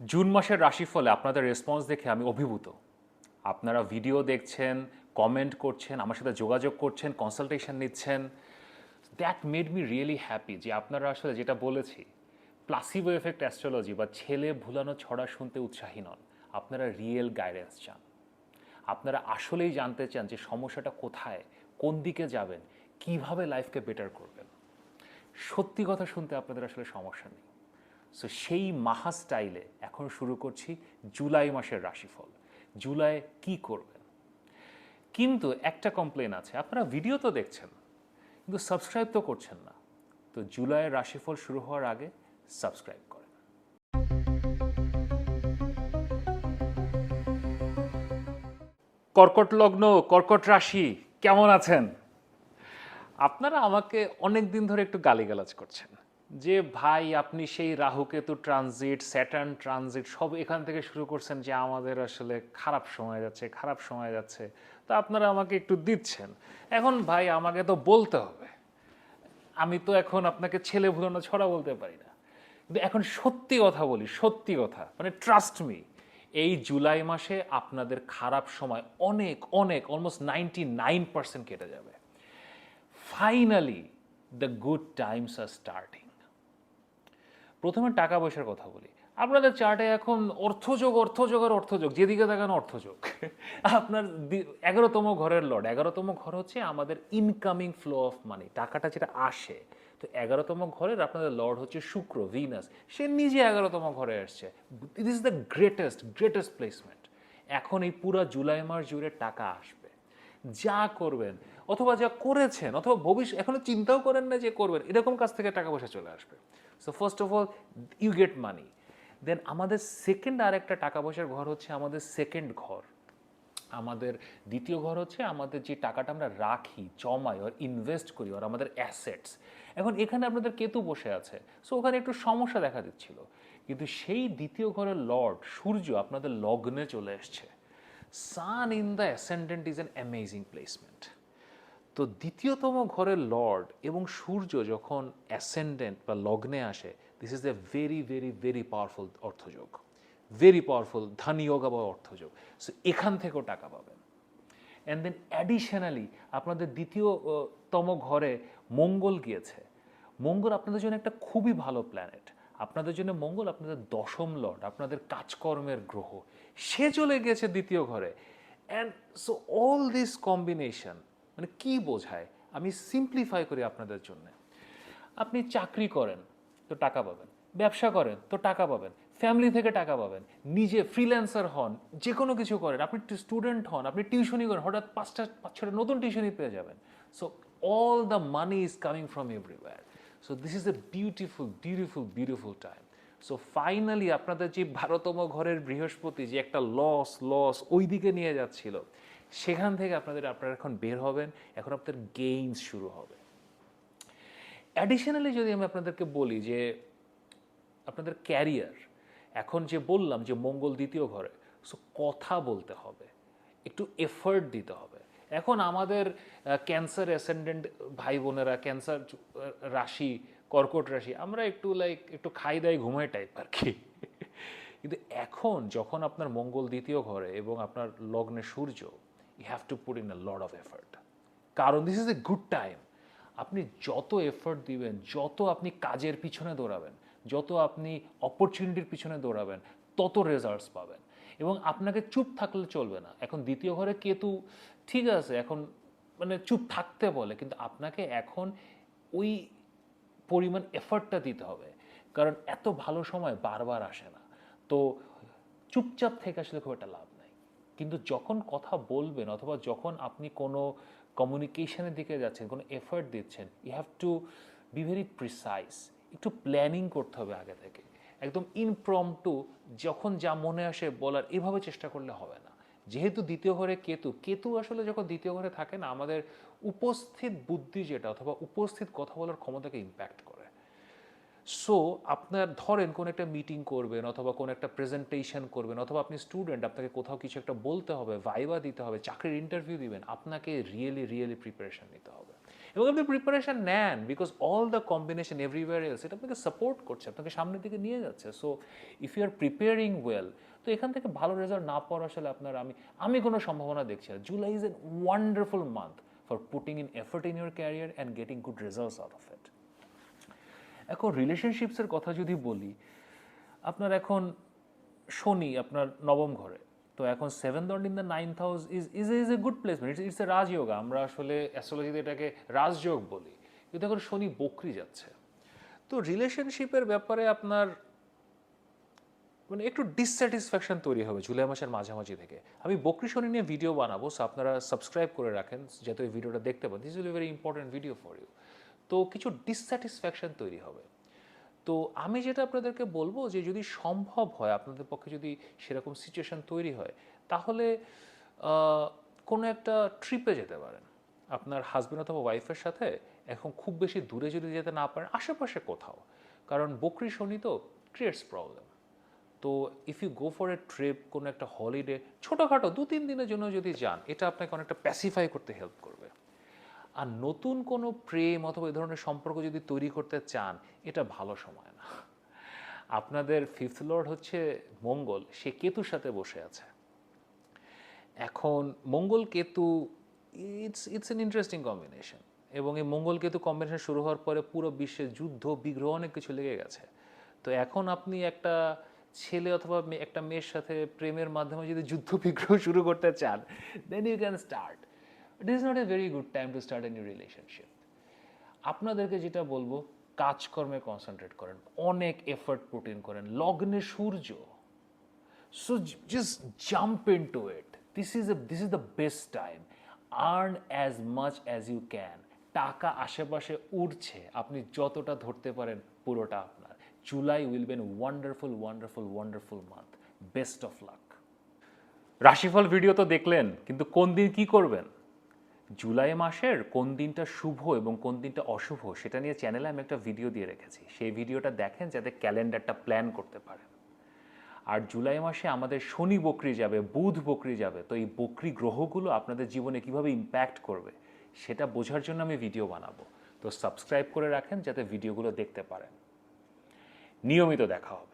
June মাসের রাশিফলে আপনাদের response দেখে আমি অভিভূত। আপনারা ভিডিও দেখছেন কমেন্ট করছেন, আমার সাথে যোগাযোগ করছেন কনসালটেশন নিচ্ছেন। That made me really happy যে আপনারা আসলে যেটা বলেছি প্লাসিবো এফেক্ট অ্যাস্ট্রোলজি বা ছেলে ভুলানো ছড়া শুনতে উৎসাহী নন। আপনারা রিয়েল গাইডেন্স চান। আপনারা আসলেই জানতে চান যে সমস্যাটা কোথায়, কোন দিকে যাবেন, কীভাবে লাইফকে বেটার করবেন। সত্যি কথা শুনতে আপনাদের আসলে সমস্যা নেই। সো সেই মাহা স্টাইলে এখন শুরু করছি জুলাই মাসের রাশিফল। জুলাই কি করবেন? কিন্তু একটা কমপ্লেন আছে, আপনারা ভিডিও তো দেখছেন, কিন্তু সাবস্ক্রাইব তো করছেন না। তো জুলাইয়ের রাশিফল শুরু হওয়ার আগে সাবস্ক্রাইব করেন। কর্কট লগ্ন, কর্কট রাশি, কেমন আছেন? আপনারা আমাকে অনেক দিন ধরে একটু গালিগালাজ করছেন। যে ভাই আপনি সেই রাহুকেতু ট্রানজিট স্যাটার্ন ট্রানজিট সব এখান থেকে শুরু করছেন যে আমাদের আসলে খারাপ সময় যাচ্ছে, খারাপ সময় যাচ্ছে। তো আপনারা আমাকে একটু দিচ্ছেন। এখন ভাই আমাকে তো বলতে হবে। আমি তো এখন আপনাকে ছেলে ভুলানো ছড়া বলতে পারি না। কিন্তু এখন সত্যি কথা বলি, সত্যি কথা। মানে ট্রাস্ট মি এই জুলাই মাসে আপনাদের খারাপ সময় অনেক অনেক অলমোস্ট নাইনটি নাইন পার্সেন্ট কেটে যাবে। Finally the good times are starting প্রথমে টাকা পয়সার কথা বলি। আপনাদের চার্টে এখন অর্থযোগ অর্থযোগ আর অর্থযোগ, যেদিকে দেখানো অর্থযোগ। আপনার এগারোতম ঘরের লর্ড এগারোতম ঘর হচ্ছে আমাদের ইনকামিং ফ্লো অফ মানি টাকাটা যেটা আসে। তো এগারোতম ঘরের আপনাদের লর্ড হচ্ছে শুক্র, ভিনাস। সে নিজে এগারোতম ঘরে আসছে। This is the greatest greatest placement এখন এই পুরো জুলাই মাস জুড়ে টাকা আসবে। যা করবেন অথবা যা করেছেন, অথবা ভবিষ্যৎ, এখনও চিন্তাও করেন না যে করবেন, এরকম কাছ থেকে টাকা পয়সা চলে আসবে। So first of all you get money then আমাদের সেকেন্ড আর একটা টাকা পয়সার ঘর হচ্ছে আমাদের সেকেন্ড ঘর। আমাদের দ্বিতীয় ঘর হচ্ছে আমাদের যে টাকাটা আমরা রাখি, জমাই আর ইনভেস্ট করি আর আমাদের অ্যাসেটস এখন এখানে আপনাদের কেতু বসে আছে সো ওখানে একটু সমস্যা দেখা দিচ্ছিল। কিন্তু সেই দ্বিতীয় ঘরের লর্ড, সূর্য আপনাদের লগ্নে চলে এসছে। Sun in the ascendant is an amazing placement তো দ্বিতীয়তম ঘরের লর্ড এবং সূর্য যখন অ্যাসেন্ডেন্ট বা লগ্নে আসে this is a very very very powerful অর্থযোগ। Very powerful ধানি বা অর্থযোগ। সো এখান থেকেও টাকা পাবেন। অ্যান্ড দেন অ্যাডিশনালি আপনাদের দ্বিতীয়তম ঘরে মঙ্গল গিয়েছে। মঙ্গল আপনাদের জন্য একটা খুবই ভালো প্ল্যানেট আপনাদের জন্য মঙ্গল আপনাদের দশম লর্ড আপনাদের কাজকর্মের গ্রহ। সে চলে গেছে দ্বিতীয় ঘরে। And so all this combination মানে কি বোঝায়? আমি সিম্পলিফাই করি আপনাদের জন্য। আপনি চাকরি করেন, তো টাকা পাবেন। ব্যবসা করেন, তো টাকা পাবেন। ফ্যামিলি থেকে টাকা পাবেন। নিজে ফ্রিল্যান্সার হন যে কোনো কিছু করেন। আপনি স্টুডেন্ট হন, আপনি টিউশনই করেন, হঠাৎ পাঁচটা পাঁচ ছটা নতুন টিউশনই পেয়ে যাবেন। So all the money is coming from everywhere so this is a beautiful beautiful beautiful time so finally আপনাদের যে বারোতম ঘরের বৃহস্পতি, যে একটা লস লস ওই দিকে নিয়ে যাচ্ছিল, সেখান থেকে আপনাদের, আপনারা এখন বের হবেন, এখন আপনাদের গেইনস শুরু হবে। অ্যাডিশনালি যদি আমি আপনাদেরকে বলি যে আপনাদের ক্যারিয়ার এখন যে বললাম যে মঙ্গল দ্বিতীয় ঘরে সো কথা বলতে হবে, একটু এফর্ট দিতে হবে। এখন আমাদের ক্যান্সার অ্যাসেন্ডেন্ট ভাই বোনেরা ক্যান্সার রাশি কর্কট রাশি, আমরা একটু লাইক একটু খাই দাই ঘুমাই টাইপ আর কি। কিন্তু এখন যখন আপনার মঙ্গল দ্বিতীয় ঘরে এবং আপনার লগ্নে সূর্য you have to put in a lot of effort কারণ this is a good time আপনি যত এফর্ট দিবেন, যত আপনি কাজের পিছনে দৌড়াবেন, যত আপনি অপরচুনিটির পিছনে দৌড়াবেন, তত রেজাল্টস পাবেন। এবং আপনাকে চুপ থাকলে চলবে না। এখন দ্বিতীয় ঘরে কেতু ঠিক আছে, এখন মানে চুপ থাকতে বলে, কিন্তু আপনাকে এখন ওই পরিমাণ এফর্টটা দিতে হবে। কারণ এত ভালো সময় বারবার আসে না। তো চুপচাপ থেকে আসলে খুব একটা লাভ নাই। কিন্তু যখন কথা বলবেন অথবা যখন আপনি কোনো কমিউনিকেশনের দিকে যাচ্ছেন, কোনো এফর্ট দিচ্ছেন you have to be very precise একটু প্ল্যানিং করতে হবে আগে থেকে। একদম ইনপ্রম টু যখন যা মনে আসে বলার, এভাবে চেষ্টা করলে হবে না। যেহেতু দ্বিতীয় ঘরে কেতু কেতু আসলে যখন দ্বিতীয় ঘরে থাকে না, আমাদের উপস্থিত বুদ্ধি যেটা অথবা উপস্থিত কথা বলার ক্ষমতাকে ইম্প্যাক্ট করে। সো আপনার ধরেন কোনো একটা মিটিং করবেন অথবা কোনো একটা প্রেজেন্টেশন করবেন অথবা আপনি স্টুডেন্ট আপনাকে কোথাও কিছু একটা বলতে হবে ভাইবা দিতে হবে, চাকরির ইন্টারভিউ দিবেন, আপনাকে রিয়েলি রিয়েলি প্রিপারেশন নিতে হবে। এবং আপনি প্রিপারেশন নেন because all the combination everywhere else এটা আপনাকে সাপোর্ট করছে, আপনাকে সামনের দিকে নিয়ে যাচ্ছে। So if you are preparing well তো এখান থেকে ভালো রেজাল্ট না পাওয়ার আসলে আপনার আমি আমি কোনো সম্ভাবনা দেখছি না। July is an wonderful month for putting in effort in your career and getting good results out of it এখন রিলেশনশিপসের কথা যদি বলি, আপনার এখন শনি, আপনার নবম ঘরে। তো এখন সেভেন দন্ড in the ninth house is is is a good placement it's it's a rajyoga আমরা আসলে অ্যাস্ট্রোলজিতে এটাকে রাজযোগ বলি। কিন্তু এখন শনি বকরি যাচ্ছে। তো রিলেশনশিপের ব্যাপারে আপনার মানে একটু ডিসস্যাটিসফ্যাকশন তৈরি হবে জুলাই মাসের মাঝামাঝি থেকে। আমি বকরি শনি নিয়ে ভিডিও বানাবো সো আপনারা সাবস্ক্রাইব করে রাখেন, যাতে ওই ভিডিওটা দেখতে পান। This a very important video for you তো কিছু ডিসস্যাটিসফ্যাকশন তৈরি হবে। তো আমি যেটা আপনাদেরকে বলব যে যদি সম্ভব হয়, আপনাদের পক্ষে যদি সেরকম সিচুয়েশন তৈরি হয়, তাহলে কোনো একটা ট্রিপে যেতে পারেন। আপনার হাজব্যান্ড অথবা ওয়াইফের সাথে এখন খুব বেশি দূরে যদি যেতে না পারেন, আশেপাশে কোথাও। কারণ বকরি শনি তো ক্রিয়েটস প্রবলেম তো if you go for a trip কোনো একটা হলিডে ছোটোখাটো দু তিন দিনের জন্য যদি যান, এটা আপনাকে অনেকটা প্যাসিফাই করতে হেল্প করবে। আর নতুন কোনো প্রেম অথবা এই ধরনের সম্পর্ক যদি তৈরি করতে চান, এটা ভালো সময় না। আপনাদের ফিফথ লর্ড হচ্ছে মঙ্গল, সে কেতুর সাথে বসে আছে। এখন মঙ্গল Ketu it's it's an interesting combination এবং এই মঙ্গল কেতু কম্বিনেশন শুরু হওয়ার পরে পুরো বিশ্বে যুদ্ধ, বিগ্রহ অনেক কিছু লেগে গেছে। তো এখন আপনি একটা ছেলে অথবা একটা মেয়ের সাথে প্রেমের মাধ্যমে যদি যুদ্ধ, বিগ্রহ শুরু করতে চান then you can start it is not a very good time to start a new relationship আপনাদেরকে যেটা বলব, কাজকর্মে কনসেন্ট্রেট করেন, অনেক এফর্ট পুট ইন করেন। লগ্নে সূর্য so j- jump jump into it. This is this this the best time earn as much as you can টাকা আশেপাশে উঠছে আপনি যতটা ধরতে পারেন, পুরোটা আপনার। July will be an wonderful wonderful wonderful month best of luck রাশিফল ভিডিও তো দেখলেন, কিন্তু কোন দিন কি করবেন? জুলাই মাসের কোন দিনটা শুভ এবং কোন দিনটা অশুভ, সেটা নিয়ে চ্যানেলে আমি একটা ভিডিও দিয়ে রেখেছি। সেই ভিডিওটা দেখেন যাতে ক্যালেন্ডারটা প্ল্যান করতে পারেন। আর জুলাই মাসে আমাদের শনি বকরি যাবে, বুধ বকরি যাবে, তো এই বকরি গ্রহগুলো আপনাদের জীবনে কীভাবে ইম্প্যাক্ট করবে, সেটা বোঝার জন্য আমি ভিডিও বানাবো। তো সাবস্ক্রাইব করে রাখেন যাতে ভিডিওগুলো দেখতে পারেন। নিয়মিত দেখা হবে।